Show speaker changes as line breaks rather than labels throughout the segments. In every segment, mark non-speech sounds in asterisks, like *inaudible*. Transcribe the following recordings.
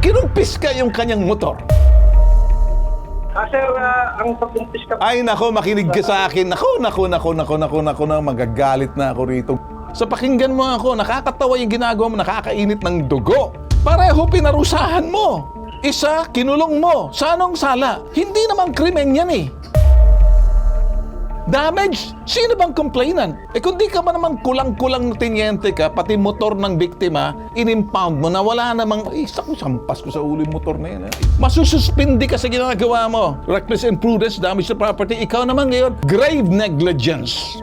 kinumpiska yung kanyang motor.
Ah, sir, ah, ang pagkumpis ka
Ay nako, makinig ka sa akin. Nako, nako, nako, nako, nako, nako na magagalit na ako rito. Sa pakinggan mo ako, nakakatawa yung ginagawa mo, nakakainit ng dugo. Pareho pinarusahan mo. Isa, kinulong mo. Sa anong sala? Hindi naman krimen yan eh. Damage? Sino bang complainant? Eh kung di ka ba naman kulang-kulang tinyente ka, pati motor ng biktima, in-impound mo na wala namang, ay, saku, sampas ko sa ulo yung motor na yan. eh. Masususpindi ka sa ginagawa mo. Reckless imprudence, damage to property. Ikaw naman ngayon, grave negligence.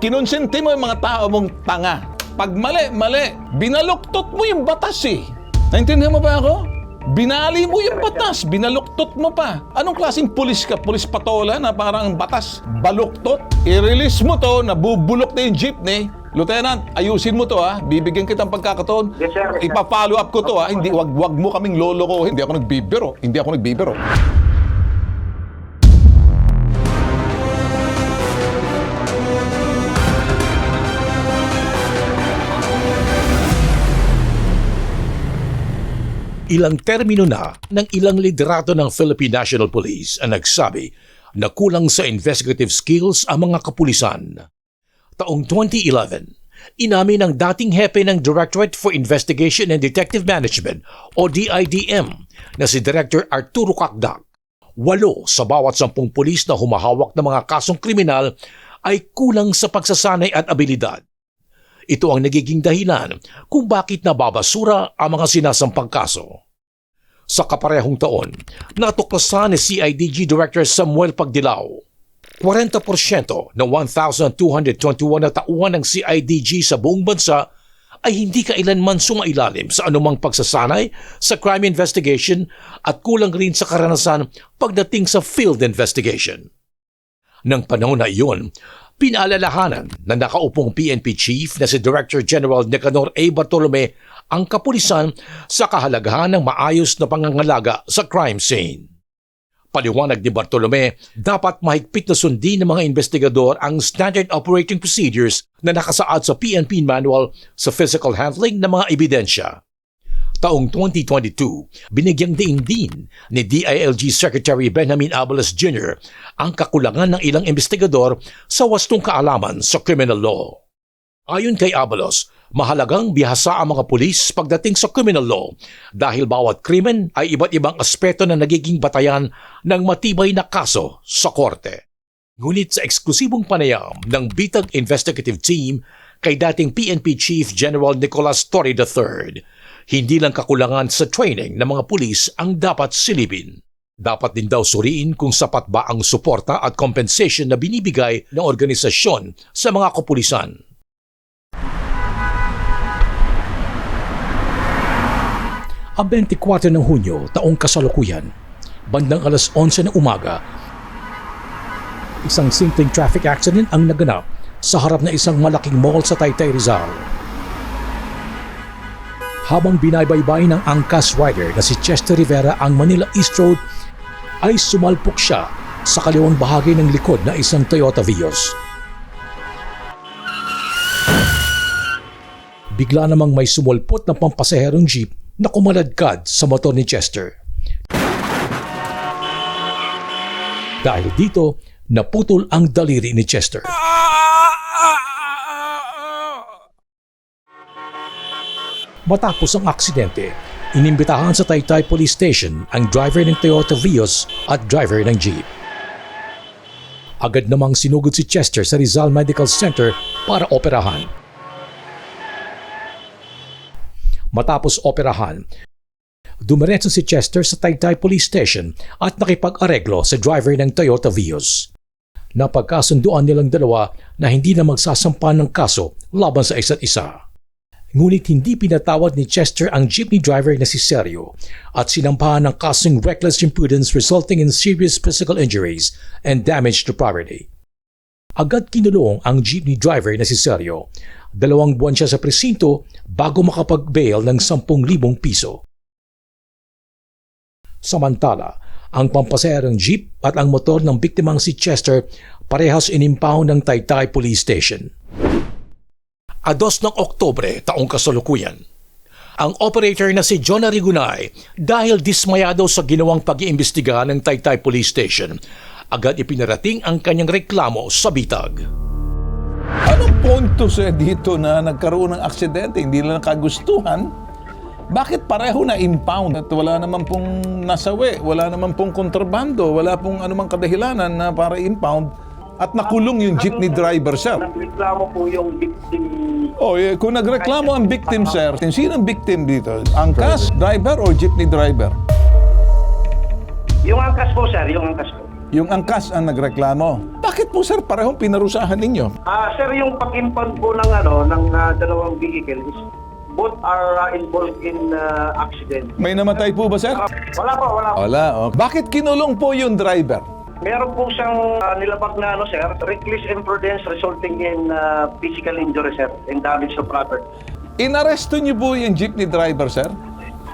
Kinonsente mo yung mga tao mong tanga. Pag mali, mali. Binaluktot mo yung batas eh. Naintindihan mo ba ako? Binali mo yung batas, binaluktot mo pa. Anong klaseng pulis ka? Pulis patola na parang ang batas, baluktot? I-release mo to, nabubulok na yung jeepney. Lieutenant, ayusin mo to ha. Bibigyan kitang pagkakataon.
Yes, sir. Yes, sir.
Ipa-follow up ko to ha. Hindi, wag, wag mo kaming lolo ko. Hindi ako nagbibiro. Hindi ako nagbibiro.
Ilang termino na ng ilang liderato ng Philippine National Police ang nagsabi na kulang sa investigative skills ang mga kapulisan. Taong 2011, inamin ng dating hepe ng Directorate for Investigation and Detective Management o DIDM na si Director Arturo Cacdac. Walo sa bawat sampung pulis na humahawak ng mga kasong kriminal ay kulang sa pagsasanay at abilidad. Ito ang nagiging dahilan kung bakit nababasura ang mga sinasampang kaso. Sa kaparehong taon, natuklasan ni CIDG Director Samuel Pagdilaw 40% ng 1,221 na tauhan ng CIDG sa buong bansa ay hindi kailanman sumailalim sa anumang pagsasanay sa crime investigation at kulang rin sa karanasan pagdating sa field investigation. Nang panahon na iyon, pinaalalahanan na nakaupong PNP Chief na si Director General Nicanor A. Bartolome ang kapulisan sa kahalagahan ng maayos na pangangalaga sa crime scene. Paliwanag ni Bartolome, dapat mahigpit na sundin ng mga investigador ang standard operating procedures na nakasaad sa PNP manual sa physical handling ng mga ebidensya. Taong 2022, binigyang diin din ni DILG Secretary Benjamin Abalos Jr. ang kakulangan ng ilang investigador sa wastong kaalaman sa criminal law. Ayon kay Abalos, mahalagang bihasa ang mga pulis pagdating sa criminal law dahil bawat krimen ay iba't ibang aspeto na nagiging batayan ng matibay na kaso sa korte. Ngunit sa eksklusibong panayam ng Bitag Investigative Team kay dating PNP Chief General Nicolas Torre III, hindi lang kakulangan sa training ng mga pulis ang dapat silipin. Dapat din daw suriin kung sapat ba ang suporta at compensation na binibigay ng organisasyon sa mga kapulisan. Ang 24 ng Hunyo, taong kasalukuyan, bandang alas 11 ng umaga, isang simpleng traffic accident ang naganap sa harap na isang malaking mall sa Taytay Rizal. Habang binabaybay ng angkas rider na si Chester Rivera ang Manila East Road, ay sumalpok siya sa kaliwang bahagi ng likod na isang Toyota Vios. Bigla namang may sumulpot na pampasaherong jeep na kumaladkad sa motor ni Chester. Dahil dito, naputol ang daliri ni Chester. Matapos ang aksidente, inimbitahan sa Taytay Police Station ang driver ng Toyota Vios at driver ng jeep. Agad namang sinugod si Chester sa Rizal Medical Center para operahan. Matapos operahan, dumiretso si Chester sa Taytay Police Station at nakipag-areglo sa driver ng Toyota Vios. Napagkasunduan nilang dalawa na hindi na magsasampa ng kaso laban sa isa't isa. Ngunit hindi pinatawad ni Chester ang jeepney driver na si Sergio at sinampahan ng kasong reckless imprudence resulting in serious physical injuries and damage to property. Agad kinulong ang jeepney driver na si Sergio. Dalawang buwan siya sa presinto bago makapag-bail ng 10,000 piso. Samantala, ang pampaserong jeep at ang motor ng biktimang si Chester parehas inimpound ng Taytay Police Station. Ados ng Oktobre taong kasalukuyan. ang operator na si John Arigunay dahil dismayado sa ginawang pag-iimbestiga ng Taytay Police Station. Agad ipinarating ang kanyang reklamo sa bitag.
Anong punto sa dito na nagkaroon ng aksidente, hindi lang kagustuhan? Bakit pareho na impound at wala naman pong nasawi, wala naman pong kontrabando, wala pong anumang kadahilanan na para impound at nakulong yung jeepney driver, sir?
Nagreklamo po yung victim.
Oh, eh, kung nagreklamo ang victim, sir, sino ang victim dito? Angkas driver or jeepney driver?
Yung angkas po, sir. Yung angkas po.
Yung angkas ang nagreklamo. Bakit po, sir, parehong pinarusahan ninyo?
Ah, sir, yung pag-impound po ng ano ng ah, dalawang vehicle is both are ah, involved in ah, accident.
May namatay po ba, sir?
Ah, wala po, wala po.
Wala. Oh. Bakit kinulong po yung driver?
Meron po siyang ah, nilabag na ano, sir, reckless imprudence resulting in ah, physical injury, sir, and damage to property.
Inaresto niyo po yung jeepney driver, sir?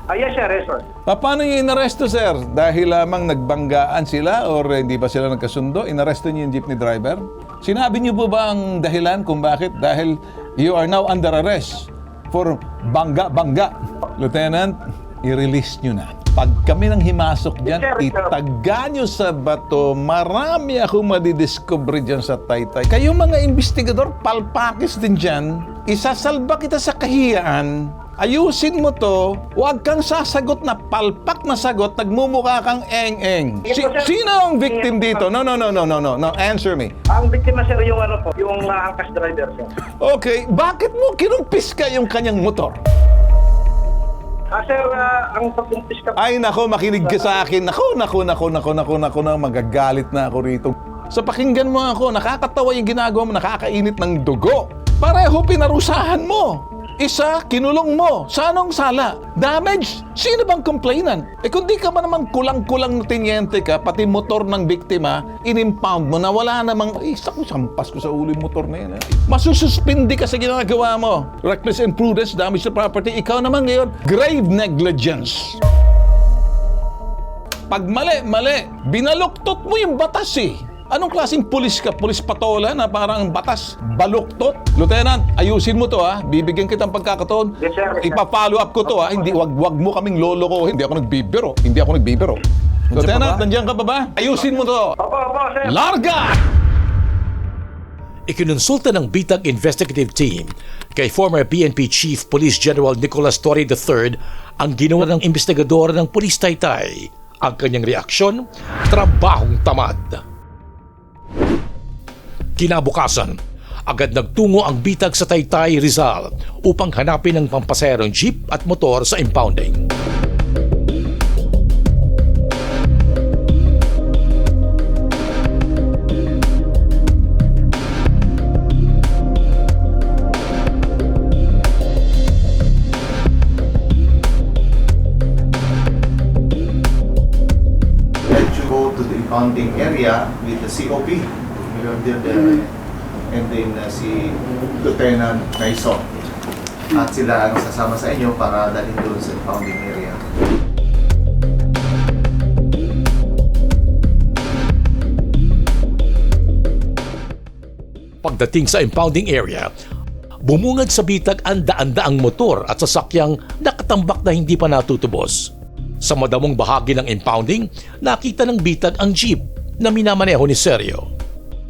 Ah, yes, sir, yes, sir.
Pa- Paano niyo inaresto, sir? Dahil lamang nagbanggaan sila or hindi ba sila nagkasundo? Inaresto niyo yung jeepney driver? Sinabi niyo po ba ang dahilan kung bakit? Dahil you are now under arrest for bangga-bangga. Lieutenant, i-release niyo na. Pag kami nang himasok dyan, itaga niyo sa bato, marami akong madidiscover dyan sa taytay. Kayo mga investigador, palpakis din dyan. Isasalba kita sa kahiyaan. Ayusin mo to, huwag kang sasagot na palpak na sagot, nagmumukha kang eng-eng. Si- sino ang victim dito? No, no, no, no, no, no, no, answer me.
Ang biktima, sir, yung ano po, yung ah, angkas driver, sir.
Okay, bakit mo kinumpis ka yung kanyang motor?
Ah, sir, ah, ang pagkumpis ka
Ay nako, makinig ka sa akin. Nako, nako, nako, nako, nako, nako, na magagalit na ako rito. Sa pakinggan mo ako, nakakatawa yung ginagawa mo, nakakainit ng dugo. Pareho pinarusahan mo. Isa, kinulong mo. Sa anong sala? Damage? Sino bang complainant? Eh kung di ka ba naman kulang-kulang na tinyente ka, pati motor ng biktima, in-impound mo na wala namang, eh, ko, sampas ko sa ulo yung motor na yun. Eh. Masususpindi ka sa ginagawa mo. Reckless imprudence, damage to property. Ikaw naman ngayon, grave negligence. Pag mali, mali. Binaluktot mo yung batas eh. Anong klaseng pulis ka? Pulis patola na parang batas? Baluktot? Lieutenant, ayusin mo to ha. Bibigyan kitang pagkakataon.
Yes, sir. Yes, sir.
Ipa-follow up ko to ha. Hindi, wag, wag mo kaming loloko. Hindi ako nagbibiro. Hindi ako nagbibiro. Lieutenant, nandiyan ka pa ba? Ayusin mo to.
Opo, opo, sir.
Larga!
Ikinonsulta ng Bitag Investigative Team kay former PNP Chief Police General Nicolas Torre III ang ginawa ng investigador ng Police Taytay. Ang kanyang reaksyon, trabahong tamad. Kinabukasan, agad nagtungo ang bitag sa Taytay Rizal upang hanapin ang pampaserong jeep at motor sa impounding.
go to the impounding area with the COP. Meron din the, and then uh, si Lieutenant Naison. At sila ang sasama sa inyo para dalhin doon sa impounding area.
Pagdating sa impounding area, bumungad sa bitag ang daan-daang motor at sasakyang nakatambak na hindi pa natutubos. Sa madamong bahagi ng impounding, nakita ng bitag ang jeep na minamaneho ni Sergio.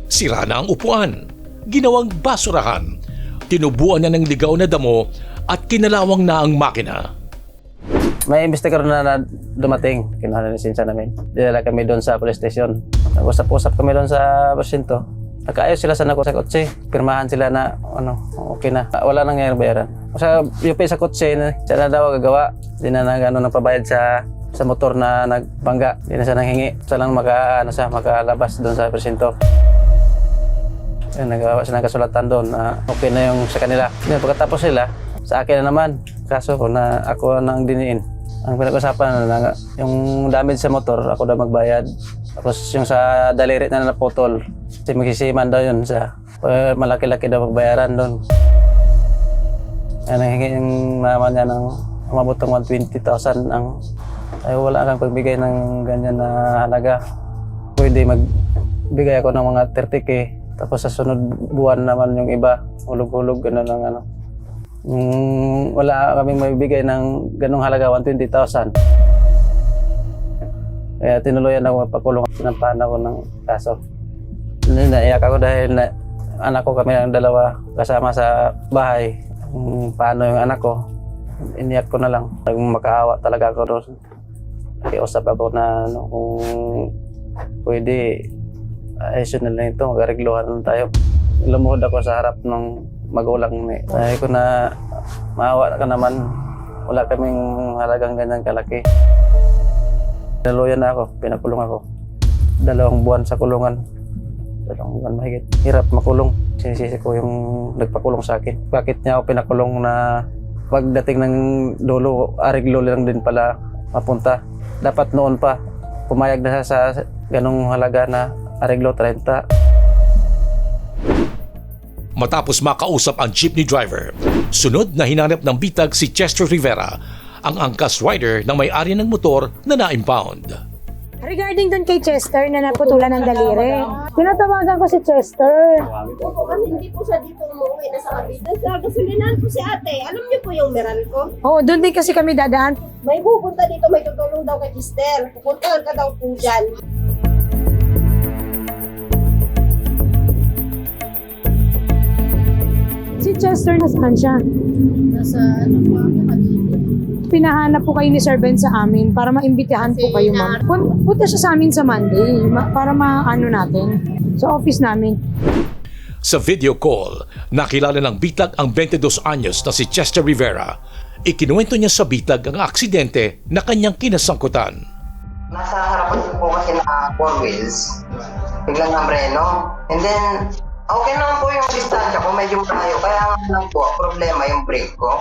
Sira na ang upuan, ginawang basurahan, tinubuan na ng ligaw na damo at kinalawang na ang makina.
May investigador na, na dumating, kinuha na lisensya namin. Dinala kami doon sa police station. Nag-usap-usap kami doon sa presinto. Nagkaayos sila sa nako sa kotse. Pirmahan sila na ano, okay na. Wala nang nangyayang bayaran. Sa UP sa kotse, siya na daw gagawa. Hindi na nag, ano, nagpabayad sa sa motor na nagbangga. Hindi na siya nanghingi. Siya lang maka, ano, siya, makalabas doon sa presinto. Ayun, nagawa siya ng kasulatan doon na okay na yung sa kanila. Ngayon, pagkatapos sila, sa akin na naman. Kaso ko na ako nang diniin. Ang pinag-usapan na yung damage sa motor, ako daw magbayad. Tapos yung sa daliri na naputol, kasi magsisiman daw yun sa eh, malaki-laki daw magbayaran doon. Ang yung naman niya ng umabot ng 120,000 ang ay wala kang pagbigay ng ganyan na halaga. Pwede magbigay ako ng mga 30k tapos sa sunod buwan naman yung iba hulog-hulog gano'n ang ano. Mm, wala kaming mabibigay ng ganong halaga, 120,000. Kaya tinuluyan ako magpakulong ng ko ng kaso. Naiyak ako dahil na, anak ko kami ang dalawa kasama sa bahay. Kung paano yung anak ko, iniyak ko na lang. Makaawa talaga ako doon. Nakiusap ako na ano, kung pwede, ayusin na lang ito, mag-arigluhan na tayo. Lumuhod ako sa harap ng magulang ni. Sabi ko na, maawa ka naman, wala kaming halagang ganyan kalaki. Naluyan na ako, pinakulong ako. Dalawang buwan sa kulungan. Dalawang buwan mahigit. Hirap makulong. Sinisisi ko yung nagpakulong sa akin. Bakit niya ako pinakulong na pagdating ng dulo, ariglo lang din pala mapunta. Dapat noon pa, pumayag na sa ganong halaga na ariglo 30.
Matapos makausap ang jeepney driver, sunod na hinanap ng bitag si Chester Rivera, ang angkas rider ng may-ari ng motor na na-impound.
Regarding doon kay Chester na naputulan ng daliri, tinatawagan ko si Chester.
Kasi hindi po siya dito umuwi na sa kabila. Sa gasolinahan po si ate. Alam niyo po yung meral ko?
Oo, doon din kasi kami dadaan.
May pupunta dito, may tutulong daw kay Kister. Pupunta ka daw po dyan.
Chester, nasaan siya?
Nasa ano po ako,
Pinahanap po kayo ni Servant sa amin para maimbitahan po kayo, ma'am. Pun- Punta siya sa amin sa Monday ma- para maano natin sa office namin.
Sa video call, nakilala ng bitag ang 22 anyos na si Chester Rivera. Ikinuwento niya sa bitag ang aksidente na kanyang kinasangkutan.
Nasa harapan po kasi na four wheels. Biglang namreno. And then, okay naman po yung distansya ko, medyo malayo. Kaya nga lang po, problema yung brake ko.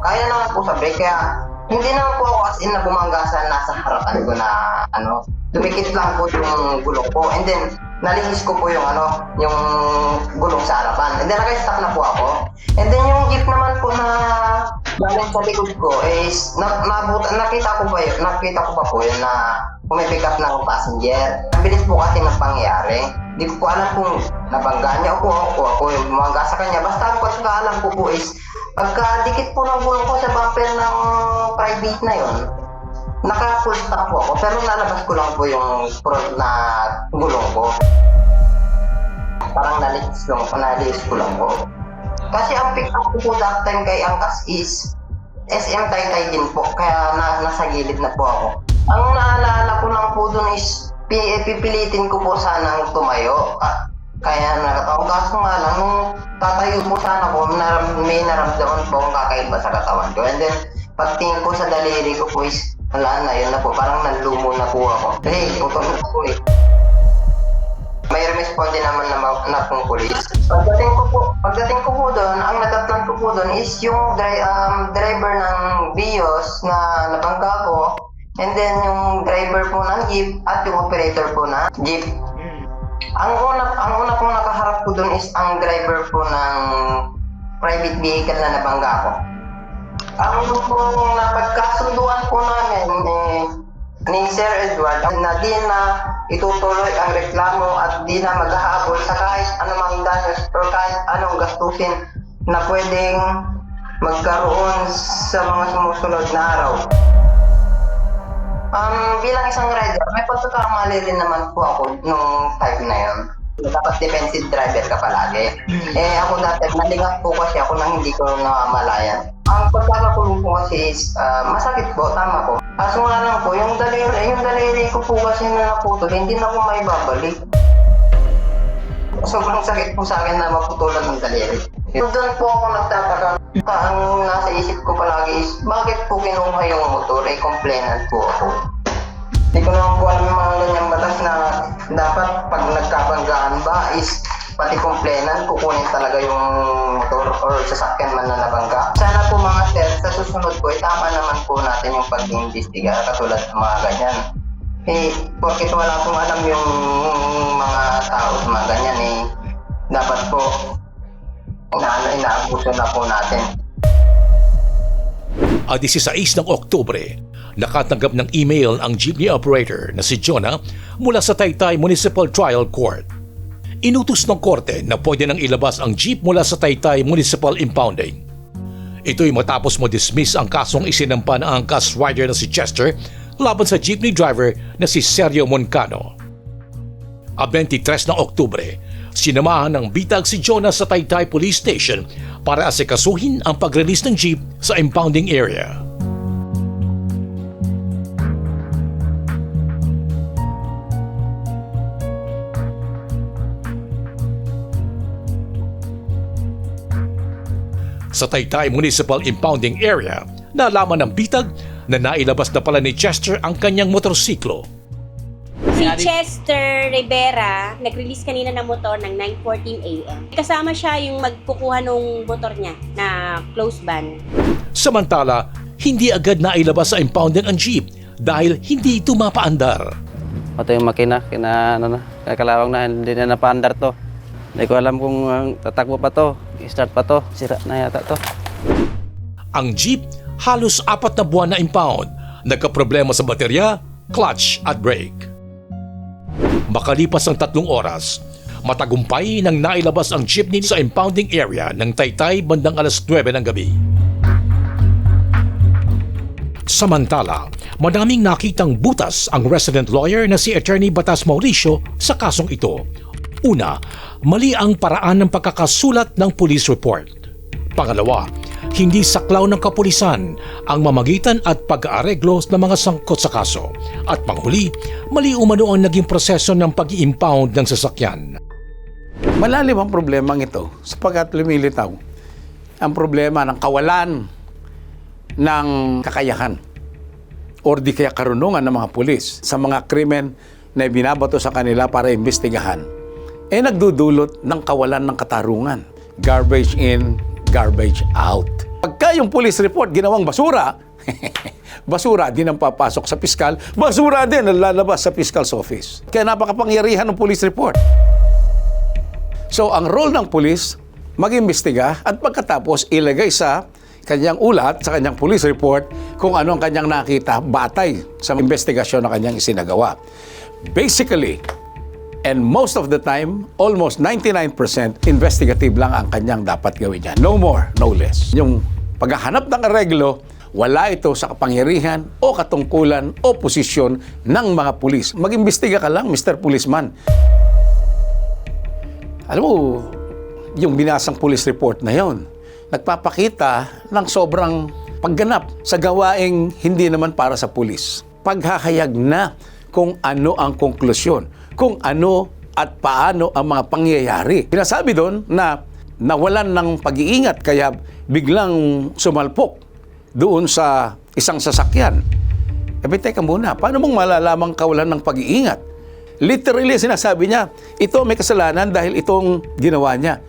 Kaya naman po sa brake, kaya hindi naman po ako as in na bumanggasan nasa harapan ko na ano, dumikit lang po yung gulong ko. And then, nalinis ko po yung ano, yung gulong sa harapan. And then, naka-stop na po ako. And then, yung jeep naman po na galing sa likod ko is, na, nabuta, nakita ko ba yun, nakita ko pa po yun na pumipick up ng passenger. Ang bilis po kasi ng pangyayari. Di ko po alam kung nabangga niya ako, ako, ako yung bumangga sa kanya. Basta ang pagkakaalam ko po is, pagkadikit po ng gulong ko sa bumper ng private na yon naka-full stop po ako, pero nalabas ko lang po yung front na gulong ko. Parang nalis lang, nalis ko lang po. Kasi ang pick up ko po that time kay Angkas is SM Taytay din po, kaya na, nasa gilid na po ako. Ang naalala ko lang po dun is pipilitin ko po sanang tumayo. Ah, kaya nakatawa. Kaso nga lang, nung tatayo po sana ko, naram, may naramdaman po akong kakaiba sa katawan ko. And then, pagtingin ko sa daliri ko po is, wala na, yun na po. Parang nanlumo na po ako. Kasi, putol na po eh. May responde naman na, na pong pulis. Pagdating ko po, pagdating ko po doon, ang natatnan ko po doon is yung dri- um, driver ng Vios na nabangga ko. And then yung driver po ng jeep at yung operator po na jeep. Ang una, ang una pong nakaharap ko doon is ang driver po ng private vehicle na nabangga ko. Ang pong napagkasunduan po namin eh, ni Sir Edward na di na itutuloy ang reklamo at di na maghahabol sa kahit anumang danos o kahit anong gastusin na pwedeng magkaroon sa mga sumusunod na araw. Um, bilang isang rider, may pagkakamali rin naman po ako nung time na yun. Dapat defensive driver ka palagi. Eh ako dati, nalingat po kasi ako nang hindi ko namamalayan. Ang pagkakakulong po kasi is, ah, masakit po, tama po. Kaso nga lang po, yung daliri, yung daliri ko po kasi na naputol, hindi na po may babalik. Sobrang sakit po sa akin na maputulan ng daliri. Doon po ako nagtataka. Ang nasa isip ko palagi is, bakit po kinuha yung motor? Eh, complainant po ako. Hindi ko naman po alam yung mga ganyang batas na dapat pag nagkabanggaan ba is pati complainant kukunin talaga yung motor or sasakyan man na nabangga. Sana po mga sir, sa susunod po, itama naman po natin yung pag-iimbestiga katulad ng mga ganyan. Eh, porkit wala pong alam yung mga tao sa mga ganyan eh, dapat po inaano, inaabuso na po natin.
At 16 ng Oktubre, nakatanggap ng email ang jeepney operator na si Jonah mula sa Taytay Municipal Trial Court. inutos ng korte na pwede nang ilabas ang jeep mula sa Taytay Municipal Impounding. Ito'y matapos mo dismiss ang kasong isinampa ng angkas rider na si Chester laban sa jeepney driver na si Sergio Moncano. A 23 ng Oktubre, sinamahan ng bitag si Jonas sa Taytay Police Station para asikasuhin ang pag-release ng jeep sa impounding area. Sa Taytay Municipal Impounding Area, nalaman ng bitag na nailabas na pala ni Chester ang kanyang motorsiklo.
Si Chester Rivera, nag-release kanina ng motor ng 9.14 a.m. Kasama siya yung magkukuha ng motor niya na close ban.
Samantala, hindi agad nailabas sa impounding ang jeep dahil hindi ito mapaandar.
Ito yung makina, kina, ano na, kalawang na, hindi na napaandar to. Hindi ko alam kung uh, tatakbo pa to, start pa to, sira na yata to.
Ang jeep halos apat na buwan na impound, nagkaproblema sa baterya, clutch at brake. Makalipas ang tatlong oras, matagumpay nang nailabas ang jeepney sa impounding area ng Taytay bandang alas 9 ng gabi. Samantala, madaming nakitang butas ang resident lawyer na si Attorney Batas Mauricio sa kasong ito. Una, mali ang paraan ng pagkakasulat ng police report. Pangalawa, hindi saklaw ng kapulisan ang mamagitan at pag-aareglo ng mga sangkot sa kaso. At panghuli, mali umano ang naging proseso ng pag-impound ng sasakyan.
Malalim ang problemang ito sapagkat lumilitaw ang problema ng kawalan ng kakayahan or di kaya karunungan ng mga pulis sa mga krimen na binabato sa kanila para imbestigahan, eh nagdudulot ng kawalan ng katarungan. Garbage in, garbage out. Pagka yung police report ginawang basura, *laughs* basura din ang papasok sa piskal, basura din ang lalabas sa fiscal's office. Kaya napakapangyarihan ng police report. So, ang role ng pulis, mag-imbestiga at pagkatapos ilagay sa kanyang ulat, sa kanyang police report, kung ano ang kanyang nakita batay sa investigasyon na kanyang isinagawa. Basically, and most of the time, almost 99% investigative lang ang kanyang dapat gawin niya. No more, no less. Yung paghahanap ng areglo, wala ito sa kapangyarihan o katungkulan o posisyon ng mga pulis. Mag-imbestiga ka lang, Mr. Policeman. Alam mo, yung binasang police report na yon, nagpapakita ng sobrang pagganap sa gawaing hindi naman para sa pulis. Paghahayag na kung ano ang konklusyon, kung ano at paano ang mga pangyayari. Sinasabi doon na nawalan ng pag-iingat kaya biglang sumalpok doon sa isang sasakyan. Eh, teka muna, paano mong malalamang kawalan ng pag-iingat? Literally, sinasabi niya, ito may kasalanan dahil itong ginawa niya.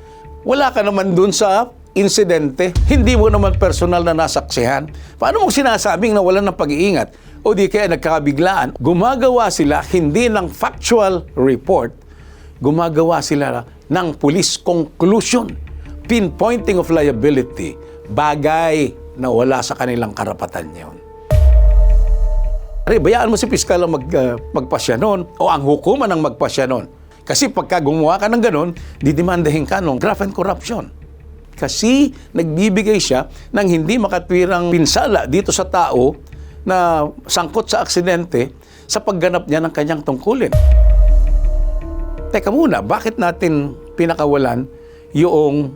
Wala ka naman dun sa insidente. Hindi mo naman personal na nasaksihan. Paano mong sinasabing nawalan ng pag-iingat? O di kaya nagkakabiglaan. Gumagawa sila hindi ng factual report, gumagawa sila ng police conclusion. Pinpointing of liability. Bagay na wala sa kanilang karapatan yun. Ari, bayaan mo si piskal ang mag, uh, magpasya noon o ang hukuman ang magpasya noon. Kasi pagka gumawa ka ng ganun, didemandahin ka ng graft and corruption. Kasi nagbibigay siya ng hindi makatwirang pinsala dito sa tao na sangkot sa aksidente sa pagganap niya ng kanyang tungkulin. Teka muna, bakit natin pinakawalan yung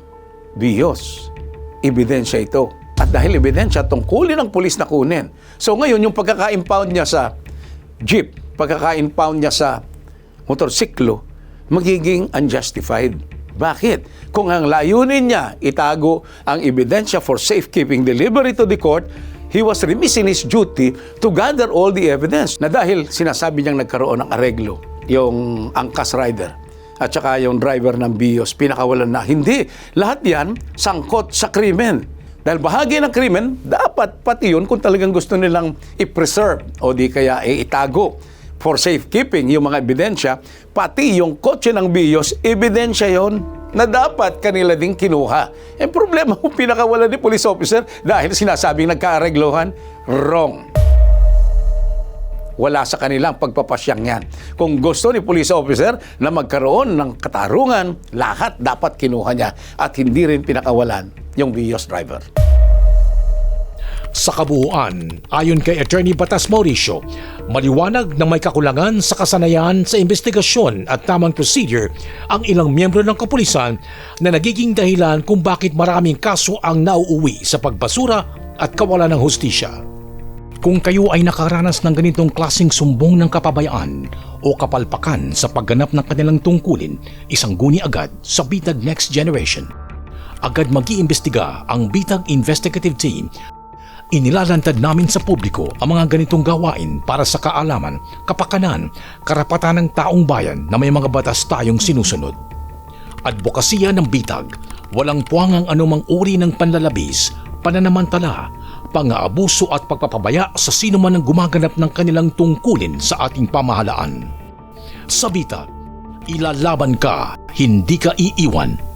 biyos? Ebidensya ito. At dahil ebidensya, tungkulin ng pulis na kunin. So ngayon, yung pagkaka-impound niya sa jeep, pagkaka-impound niya sa motorsiklo, magiging unjustified. Bakit? Kung ang layunin niya itago ang ebidensya for safekeeping delivery to the court, he was remiss in his duty to gather all the evidence na dahil sinasabi niyang nagkaroon ng areglo yung angkas rider at saka yung driver ng BIOS, pinakawalan na. Hindi. Lahat yan sangkot sa krimen. Dahil bahagi ng krimen, dapat pati yun kung talagang gusto nilang i-preserve o di kaya itago for safekeeping yung mga ebidensya, pati yung kotse ng BIOS, ebidensya yon na dapat kanila ding kinuha. Eh problema kung pinakawala ni police officer dahil sinasabing nagkaareglohan, wrong. Wala sa kanilang pagpapasyang yan. Kung gusto ni police officer na magkaroon ng katarungan, lahat dapat kinuha niya at hindi rin pinakawalan yung Vios driver.
Sa kabuuan, ayon kay Attorney Batas Mauricio, maliwanag na may kakulangan sa kasanayan sa investigasyon at tamang procedure ang ilang miyembro ng kapulisan na nagiging dahilan kung bakit maraming kaso ang nauuwi sa pagbasura at kawalan ng hustisya. Kung kayo ay nakaranas ng ganitong klasing sumbong ng kapabayaan o kapalpakan sa pagganap ng kanilang tungkulin, isang guni agad sa Bitag Next Generation. Agad mag-iimbestiga ang Bitag Investigative Team Inilalantad namin sa publiko ang mga ganitong gawain para sa kaalaman, kapakanan, karapatan ng taong bayan na may mga batas tayong sinusunod. Advokasya ng bitag, walang puwangang anumang uri ng panlalabis, pananamantala, pang-aabuso at pagpapabaya sa sino man ang gumaganap ng kanilang tungkulin sa ating pamahalaan. Sa bitag, ilalaban ka, hindi ka iiwan